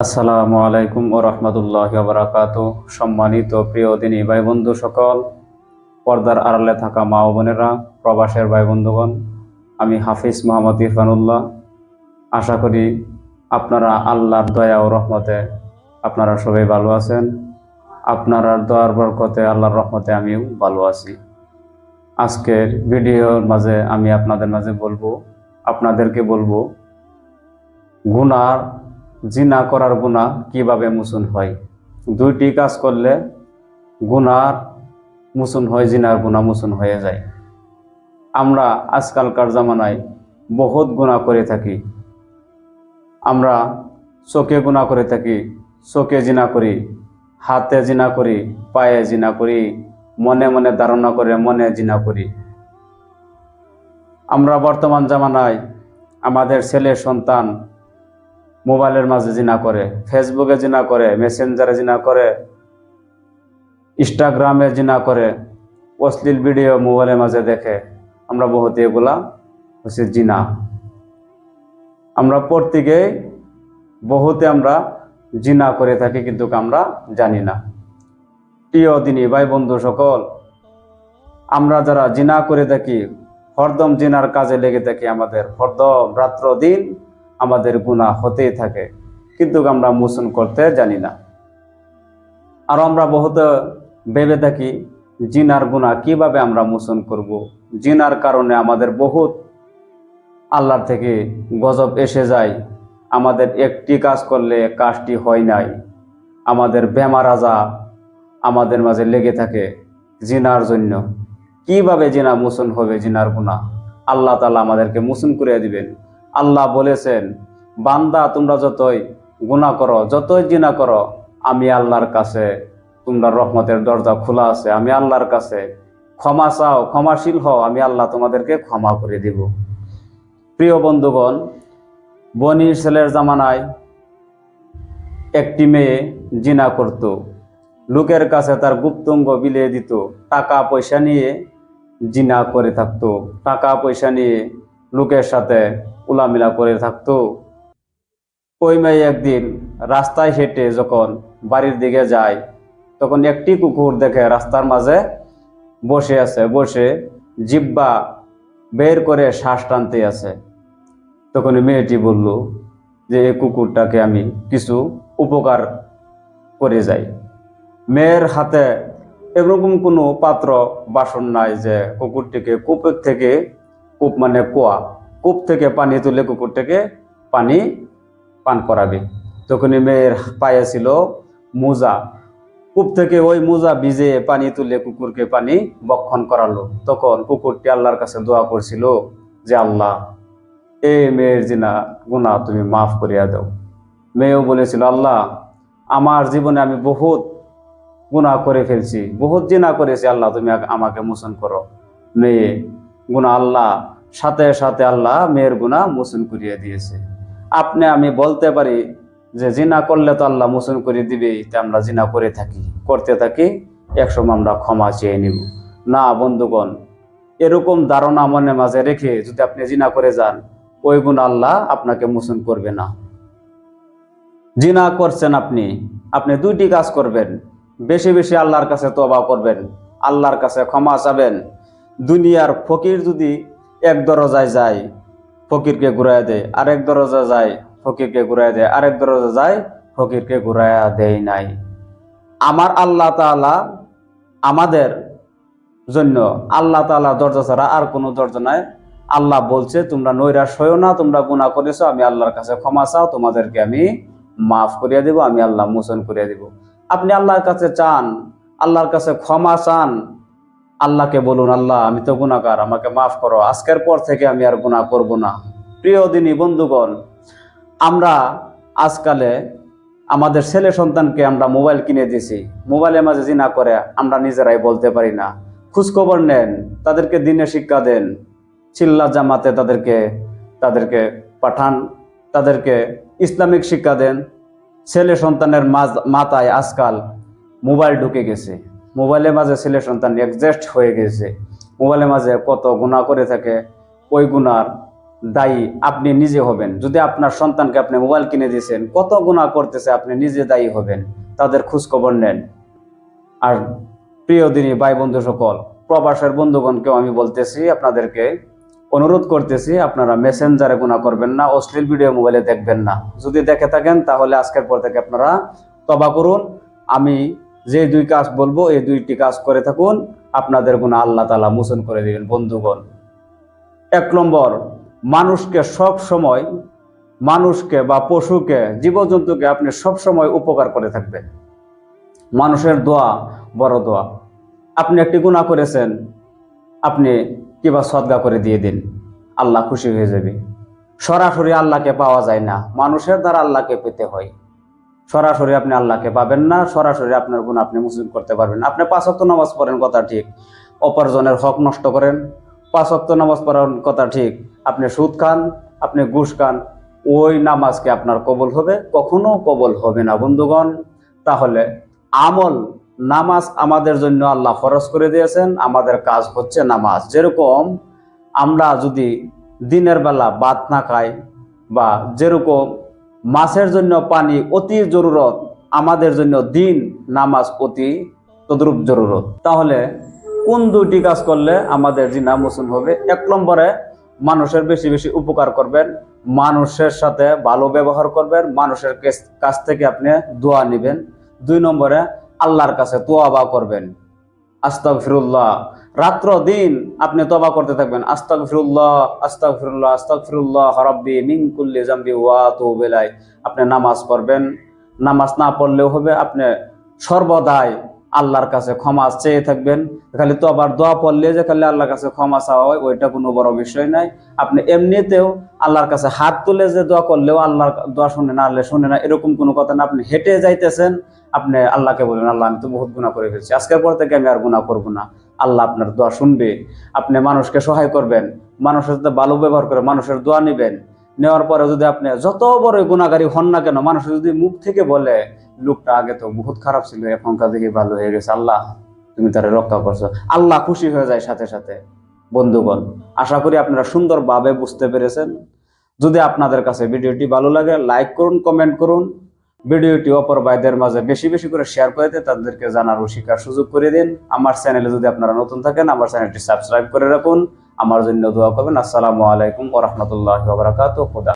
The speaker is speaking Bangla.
আসসালামু আলাইকুম ও রহমতুল্লাহ বারাকাত। সম্মানিত প্রিয় দিনী ভাই বন্ধু সকল, পর্দার আড়ালে থাকা মা ও বোনেরা, প্রবাসের ভাই বন্ধুগণ আমি হাফিজ মোহাম্মদ ইরফানুল্লাহ। আশা করি আপনারা আল্লাহর দয়া ও রহমতে আপনারা সবাই ভালো আছেন। আপনারা দয়ার বরকতে আল্লাহর রহমতে আমিও ভালো আছি। আজকের ভিডিওর মাঝে আমি আপনাদের মাঝে বলব, আপনাদেরকে বলব, গুনার জিনা করার গুণা কীভাবে মুসুন হয়? দুইটি কাজ করলে গুনার মুসুন হয়, জিনার গুণা মুসুন হয়ে যায়। আমরা আজকালকার জামানায় বহুত গুণা করে থাকি। আমরা চোখে গুণা করে থাকি, চোখে জিনা করি, হাতে জিনা করি, পায়ে জিনা করি, মনে মনে ধারণা করে মনে জিনা করি। আমরা বর্তমান জামানায় আমাদের ছেলে সন্তান মোবাইলের মাঝে জিনা করে, ফেসবুকে জিনা করে, মেসেঞ্জারে জিনা করে, ইনস্টাগ্রামে জিনা করে, অশ্লীল ভিডিও মোবাইলের মাঝে দেখে, আমরা বহুত এগুলা হচ্ছে জিনা। আমরা প্রত্যেকে বহুতে আমরা জিনা করে থাকি কিন্তু আমরা জানি না। প্রিয় দিনী ভাই বন্ধু সকল, আমরা যারা জিনা করে থাকি, হরদম জিনার কাজে লেগে থাকি আমাদের। হরদম রাত্র দিন আমাদের গুণা হতেই থাকে, কিন্তু আমরা মোচন করতে জানি না। আর আমরা বহুত ভেবে থাকি, জিনার গুণা কীভাবে আমরা মোচন করব। জিনার কারণে আমাদের বহুত আল্লাহর থেকে গজব এসে যায়। আমাদের একটি কাজ করলে কাজটি হয় নাই। আমাদের বেমার আজা আমাদের মাঝে লেগে থাকে জিনার জন্য। কীভাবে জিনা মোচন হবে, জিনার গুণা আল্লাহ তালা আমাদেরকে মোচন করে দিবেন। আল্লাহ বলেছেন, বান্দা তোমরা যতই গুণা করো, যতই জিনা করো, আমি আল্লাহর কাছে তোমরা রহমতের দরজা খোলা আছে, আমি আল্লাহর কাছে ক্ষমা চাও, ক্ষমাশীল হও, আমি আল্লাহ তোমাদেরকে ক্ষমা করে দিব। প্রিয় বন্ধুগণ, বনি ছেলের জামানায় একটি মেয়ে জিনা করত। লোকের কাছে তার গুপ্তঙ্গ বিলিয়ে দিত, টাকা পয়সা নিয়ে জিনা করে থাকতো। টাকা পয়সা নিয়ে লোকের সাথে উলামিলা করে থাকতো। ওই মেয়ে একদিন রাস্তায় হেঁটে যখন বাড়ির দিকে যায়, তখন একটি কুকুর দেখে রাস্তার মাঝে বসে আছে, বসে জিব্বা বের করে শ্বাস টানতে আছে। তখন মেয়েটি বলল যে, এই কুকুরটাকে আমি কিছু উপকার করে যাই। মেয়ের হাতে এরকম কোনো পাত্র, বাসন নাই যে কুকুরটিকে কূপের থেকে কূপ মানে কুয়া কূপ থেকে পানি তুলে কুকুরটাকে পানি পান করাবে। তখনই মেয়ের পায়ে ছিল মোজা। কূপ থেকে ওই মোজা ভিজে পানি তুলে কুকুরকে পানি বক্ষণ করালো। তখন কুকুরটি আল্লাহর কাছে দোয়া করছিল যে, আল্লাহ, এ মেয়ের জিনা গুণা তুমি মাফ করিয়া দাও। মেয়েও বলেছিল, আল্লাহ, আমার জীবনে আমি বহুত গুণা করে ফেলছি, বহুত জিনা করেছি। আল্লাহ, তুমি আমাকে মোচন করো। মেয়ে গুণা আল্লাহ সাথে সাথে আল্লাহ মেয়ের গুণা মোচন করিয়ে দিয়েছে। আপনি, আমি বলতে পারি যে জিনা করলে তো আল্লাহ মোচন করে দিবেই, তা আমরা জিনা করে থাকি। করতে থাকি, একসময় আমরা ক্ষমা চেয়ে নিব। না, বন্ধুগণ, এরকম ধারণা মনে মাঝে রেখে যদি আপনি জিনা করে যান, ওই গুণ আল্লাহ আপনাকে মোচন করবে না। জিনা করছেন আপনি আপনি দুইটি কাজ করবেন। বেশি বেশি আল্লাহর কাছে তবা করবেন, আল্লাহর কাছে ক্ষমা চাবেন। দুনিয়ার ফকির যদি এক দরজায় যায়, ফকিরকে ঘুরাইয়া দেয়। আরেক দরজা যায়, ফকিরকে ঘুরাইয়া দেয়। আরেক দরজা যায়, ফকিরকে ঘুরাইয়া দেয় নাই। আমার আল্লাহ তাআলা আমাদের জন্য, আল্লাহ তাআলা দরজা ছাড়া আর কোনো দরজা নাই। আল্লাহ বলছে, তোমরা নৈরাশ হয়েও না, তোমরা গুণা করেছ, আমি আল্লাহর কাছে ক্ষমা চাও, তোমাদেরকে আমি মাফ করিয়া দিব, আমি আল্লাহ মোচন করিয়া দিব। আপনি আল্লাহর কাছে চান, আল্লাহর কাছে ক্ষমা চান আল্লাহকে বলুন, আল্লাহ, আমি তো গুণাকার আমাকে মাফ করো। আজকের পর থেকে আমি আর গুণা করব না। প্রিয় দিনী বন্ধুগণ, আমরা আজকালে আমাদের ছেলে সন্তানকে আমরা মোবাইল কিনে দিয়েছি। মোবাইলের মাঝে জিনা করে আমরা নিজেরাই বলতে পারি না। খোঁজখবর নেন, তাদেরকে দিনে শিক্ষা দেন, চিল্লা জামাতে তাদেরকে তাদেরকে পাঠান, তাদেরকে ইসলামিক শিক্ষা দেন। ছেলে সন্তানের মাথায় আজকাল মোবাইল ঢুকে গেছে। মোবাইলের মাঝে ছেলে সন্তান অ্যাডজাস্ট হয়ে গেছে। মোবাইলের মাঝে কত গুণা করে থাকে, ওই গুণার দায়ী আপনি নিজে হবেন। যদি আপনার সন্তানকে আপনি মোবাইল কিনে দিয়েছেন, কত গুণা করতেছে আপনি নিজে দায়ী হবেন, তাদের খোঁজ খবর নেন। আর প্রিয় দিনী ভাই বন্ধু সকল, প্রবাসের বন্ধুগণকেও আমি বলতেছি, আপনাদেরকে অনুরোধ করতেছি, আপনারা মেসেঞ্জারে গুণা করবেন না, অশ্লীল ভিডিও মোবাইলে দেখবেন না। যদি দেখে থাকেন, তাহলে আজকের পর থেকে আপনারা তবা করুন। আমি যে দুই কাজ বলব, এই দুইটি কাজ করে থাকুন। আপনাদের গুণা আল্লাহ তালা মোচন করে দিবেন, বন্ধুগণ। এক নম্বর, মানুষকে সব সময়, মানুষকে বা পশুকে, জীবজন্তুকে আপনি সব সময় উপকার করে থাকবেন। মানুষের দোয়া বড় দোয়া। আপনি একটি গুণা করেছেন, আপনি কিবা সদগা করে দিয়ে দিন, আল্লাহ খুশি হয়ে যাবে। সরাসরি আল্লাহকে পাওয়া যায় না, মানুষের দ্বারা আল্লাহকে পেতে হয়। সরাসরি আপনি আল্লাহকে পাবেন না, সরাসরি আপনার গুণ আপনি মুসলিম করতে পারবেন আপনি পাঁচ ওয়াক্ত নামাজ পড়েন, কথা ঠিক। অপরজনের হক নষ্ট করেন। পাঁচ ওয়াক্ত নামাজ পড়ার কথা ঠিক। আপনি সুদ খান, আপনি ঘুষ খান, ওই নামাজকে আপনার কবল হবে, কখনো কবল হবে না। বন্ধুগণ, তাহলে আমল নামাজ আমাদের জন্য আল্লাহ ফরজ করে দিয়েছেন, আমাদের কাজ হচ্ছে নামাজ। যেরকম আমরা যদি দিনের বেলা ভাত না খাই বা যেরকম মাছের জন্য পানি অতি জরুরত, আমাদের জন্য দিন, নামাজ অতি তদ্রুপ জরুরত। তাহলে কোন দুইটি কাজ করলে আমাদের জিনা মোচন হবে? এক নম্বরে, মানুষের বেশি বেশি উপকার করবেন, মানুষের সাথে ভালো ব্যবহার করবেন, মানুষের কাছ থেকে আপনি দোয়া নেবেন। দুই নম্বরে, আল্লাহর কাছে তোয়াবা করবেন। আস্তাক ফিরুল্লাহ রাত্র, দিন আপনি তবা করতে থাকবেন। আস্তাক ফিরুল্লাহ আস্তাক ফিরুল্লাহ আস্তাক ফিরুল্লাহ হরব্বি মিন কুল্লি জাম্বি ওয়া তো বেলায় আপনি নামাজ পড়বেন। নামাজ না পড়লেও হবে, আপনি সর্বদাই আল্লাহর কাছে ক্ষমা চেয়ে থাকবেন। খালি তো আবার দোয়া পড়লে যে খালি আল্লাহর কাছে ক্ষমা চাওয়া হয়, ওইটা কোনো বড় বিষয় নাই। আপনি এমনিতেও আল্লাহর কাছে হাত তুলে যে দোয়া করলেও আল্লাহর দোয়া শুনে না, আল্লাহ শুনে না, এরকম কোনো কথা না। আপনি হেঁটে যাইতেছেন, আপনি আল্লাহকে বলবেন, আল্লাহ, আমি তো বহুত গুণা করে ফেলছি। আজকের পর থেকে আমি আর গুণা করব না। আল্লাহ আপনার দোয়া শুনবে। আপনি মানুষকে সহায় করবেন। মানুষের সাথে ভালো ব্যবহার করে মানুষের দোয়া নেবেন। নেওয়ার পরে যদি আপনি যত বড় গুণাগারী হন না কেন মানুষ যদি মুখ থেকে বলে, লোকটা আগে তো বহুত খারাপ ছিল এখনকার দেখে ভালো হয়ে গেছে, আল্লাহ তুমি তারা রক্ষা করছ। আল্লাহ খুশি হয়ে যায় সাথে সাথে। বন্ধুগণ, আশা করি আপনারা সুন্দরভাবে বুঝতে পেরেছেন। যদি আপনাদের কাছে ভিডিওটি ভালো লাগে, লাইক করুন, কমেন্ট করুন। ভিডিওটি অপর ভাইদের মাঝে বেশি বেশি করে শেয়ার করে দিন তাদেরকে জানার ও শিকার সুযোগ করে দিন। আমার চ্যানেলে যদি আপনারা নতুন থাকেন, আমার চ্যানেলটি সাবস্ক্রাইব করে রাখুন। আমার জন্য দোয়া করবেন। আসসালামু আলাইকুম ওরহমতুল্লাহ বারাকাত খোদা